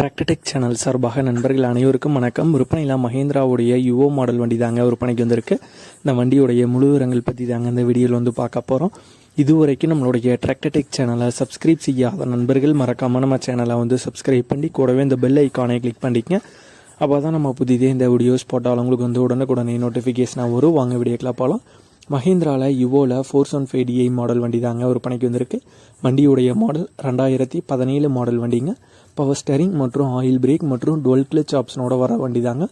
Tractor Tech channel சார்பாக நண்பர்கள் அனைவருக்கும் வணக்கம். விற்பனையில் மஹேந்திராவுடைய யுவோ மாடல் வண்டி தாங்க விற்பனைக்கு வந்திருக்கு. இந்த வண்டியுடைய முழு விவரங்கள் பற்றி தாங்க இந்த வீடியோவில் வந்து பார்க்க போகிறோம் இதுவரைக்கும் நம்மளுடைய டிராக்டர்டெக் சேனலை சப்ஸ்கிரைப் செய்யாத நண்பர்கள் மறக்காம நம்ம சேனலை வந்து சப்ஸ்கிரைப் பண்ணி கூடவே இந்த பெல் ஐக்கானை கிளிக் பண்ணிக்கங்க. அப்போ தான் நம்ம புதிதே இந்த வீடியோஸ் போட்டாலும் உங்களுக்கு வந்து உடனுக்குடனே நோட்டிஃபிகேஷனாக வரும். வாங்க வீடியோக்கெலாம் போகலாம் மஹேந்திராவில் யுவோவில் four seven five DI model வண்டி தாங்க விற்பனைக்கு வந்திருக்கு. வண்டியுடைய மாடல் ரெண்டாயிரத்தி பதினேழு மாடல் வண்டிங்க. பவர் ஸ்டேரிங் மற்றும் ஆயில் பிரேக் மற்றும் டுவெல் கிளச் ஆப்ஷனோட வர வண்டி தாங்க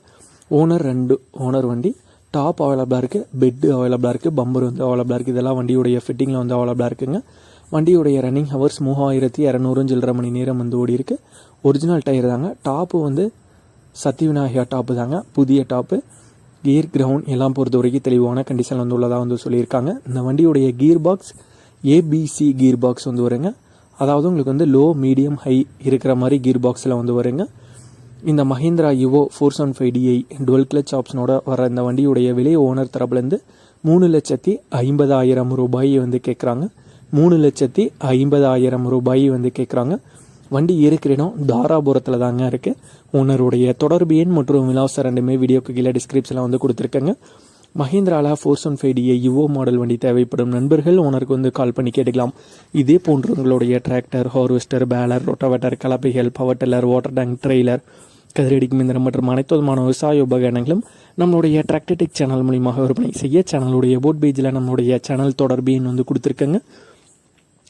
ஓனர் ரெண்டு ஓனர் வண்டி. டாப் அவைலபிளாக இருக்குது பெட்டு அவைலபிளாக இருக்குது பம்பர் வந்து அவைலபிளாக இருக்குது இதெல்லாம் வண்டியுடைய ஃபிட்டிங்கில் வந்து அவைலபிளாக இருக்குங்க. வண்டியுடைய ரன்னிங் ஹவர்ஸ் மூவாயிரத்தி இரநூறு சில்லரை மணி நேரம் வந்து ஓடி இருக்கு. ஒரிஜினல் டயர் தாங்க. டாப்பு வந்து சத்ய விநாயகா டாப்பு தாங்க. புதிய டாப்பு கியர் கிரவுண்ட் எல்லாம் பொறுத்த வரைக்கும் தெளிவான கண்டிஷனில் வந்து உள்ளதாக வந்து சொல்லியிருக்காங்க. இந்த வண்டியுடைய gearbox ABC gearbox வந்து வருங்க. அதாவது உங்களுக்கு வந்து லோ மீடியம் ஹை இருக்கிற மாதிரி கியர் பாக்ஸில் வந்து வருங்க இந்த Mahindra Yuvo four seven five DI dual clutch ஆப்ஷனோட வர இந்த வண்டியுடைய விலை ஓனர் தரப்புலேருந்து மூணு லட்சத்தி ஐம்பதாயிரம் ரூபாய் வந்து கேட்குறாங்க மூணு லட்சத்தி ஐம்பதாயிரம் ரூபாய் வந்து கேட்குறாங்க வண்டி இருக்கிற இடம் தாராபுரத்தில் தாங்க இருக்குது ஓனருடைய தொடர்பு எண் மற்றும் விலாசம் ரெண்டுமே வீடியோக்கு கீழே டிஸ்கிரிப்ஷனில் வந்து கொடுத்துருக்கேங்க. மஹிந்திராலா four one five DI Yuvo model வண்டி தேவைப்படும் நண்பர்கள் ஓனருக்கு வந்து கால் பண்ணி கேட்டுக்கலாம். இதே போன்று உங்களுடைய tractor harvester baler rotavator கலப்பைகள் power tiller water tank trailer கதிரடிக்கு மிந்திரம் மற்றும் அனைத்து விதமான விவசாய உபகரணங்களும் நம்மளுடைய டிராக்டர்டெக் சேனல் மூலியமாக விற்பனை செய்ய சேனலுடைய போட் பேஜில் நம்மளுடைய சேனல் தொடர்பு வந்து கொடுத்துருக்கங்க.